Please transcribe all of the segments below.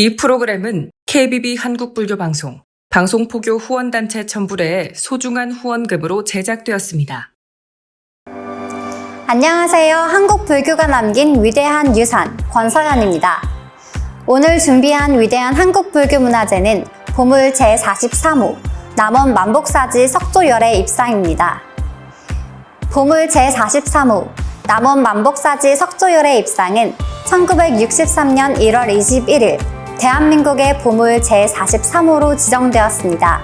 이 프로그램은 KBB 한국불교방송, 방송포교 후원단체 첨부래의 소중한 후원금으로 제작되었습니다. 안녕하세요. 한국 불교가 남긴 위대한 유산 권서연입니다. 오늘 준비한 위대한 한국 불교 문화재는 보물 제43호 남원 만복사지 석조열의 입상입니다. 보물 제43호 남원 만복사지 석조열의 입상은 1963년 1월 21일 대한민국의 보물 제43호로 지정되었습니다.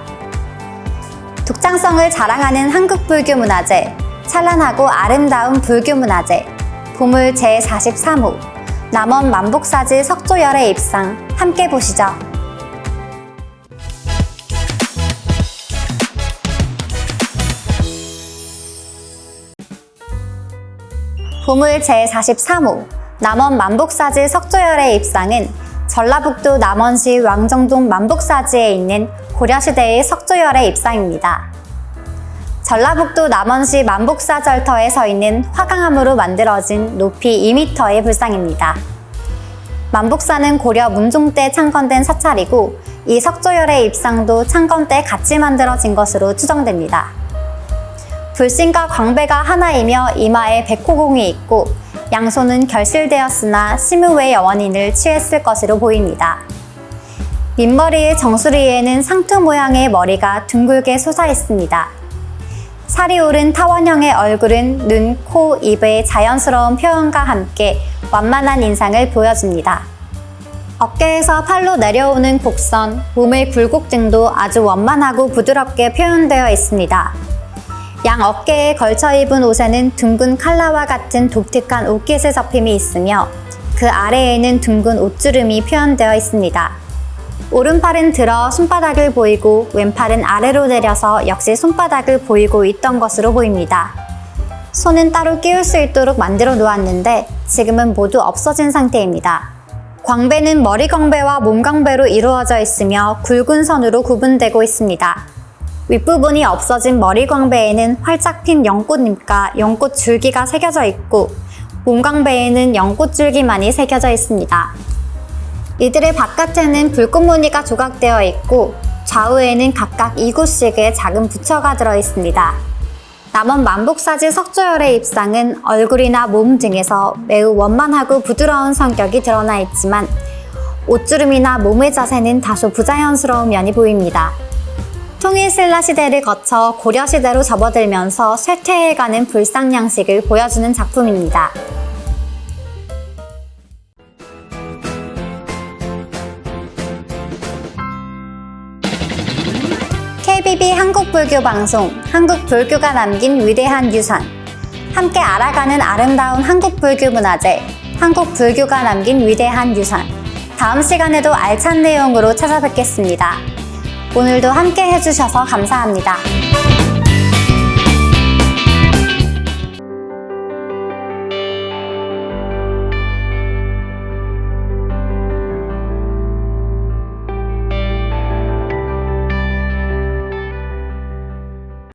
독창성을 자랑하는 한국 불교 문화재, 찬란하고 아름다운 불교 문화재, 보물 제43호, 남원 만복사지 석조열의 입상, 함께 보시죠. 보물 제43호, 남원 만복사지 석조열의 입상은 전라북도 남원시 왕정동 만복사지에 있는 고려시대의 석조열의 입상입니다. 전라북도 남원시 만복사 절터에 서 있는 화강암으로 만들어진 높이 2m의 불상입니다. 만복사는 고려 문종 때 창건된 사찰이고 이 석조열의 입상도 창건 때 같이 만들어진 것으로 추정됩니다. 불신과 광배가 하나이며 이마에 백호공이 있고 양손은 결실되었으나 심의의 여원인을 취했을 것으로 보입니다. 민머리의 정수리에는 상투 모양의 머리가 둥글게 솟아 있습니다. 살이 오른 타원형의 얼굴은 눈, 코, 입의 자연스러운 표현과 함께 완만한 인상을 보여줍니다. 어깨에서 팔로 내려오는 곡선, 몸의 굴곡 등도 아주 원만하고 부드럽게 표현되어 있습니다. 양 어깨에 걸쳐 입은 옷에는 둥근 칼라와 같은 독특한 옷깃의 접힘이 있으며 그 아래에는 둥근 옷주름이 표현되어 있습니다. 오른팔은 들어 손바닥을 보이고 왼팔은 아래로 내려서 역시 손바닥을 보이고 있던 것으로 보입니다. 손은 따로 끼울 수 있도록 만들어 놓았는데 지금은 모두 없어진 상태입니다. 광배는 머리 광배와 몸 광배로 이루어져 있으며 굵은 선으로 구분되고 있습니다. 윗부분이 없어진 머리 광배에는 활짝 핀 연꽃잎과 연꽃 줄기가 새겨져 있고 몸 광배에는 연꽃 줄기만이 새겨져 있습니다. 이들의 바깥에는 불꽃 무늬가 조각되어 있고 좌우에는 각각 2구씩의 작은 부처가 들어 있습니다. 남원 만복사지 석조열의 입상은 얼굴이나 몸 등에서 매우 원만하고 부드러운 성격이 드러나 있지만 옷주름이나 몸의 자세는 다소 부자연스러운 면이 보입니다. 통일신라 시대를 거쳐 고려 시대로 접어들면서 쇠퇴해가는 불상 양식을 보여주는 작품입니다. KBB 한국불교 방송 한국불교가 남긴 위대한 유산 함께 알아가는 아름다운 한국불교 문화재 한국불교가 남긴 위대한 유산 다음 시간에도 알찬 내용으로 찾아뵙겠습니다. 오늘도 함께 해주셔서 감사합니다.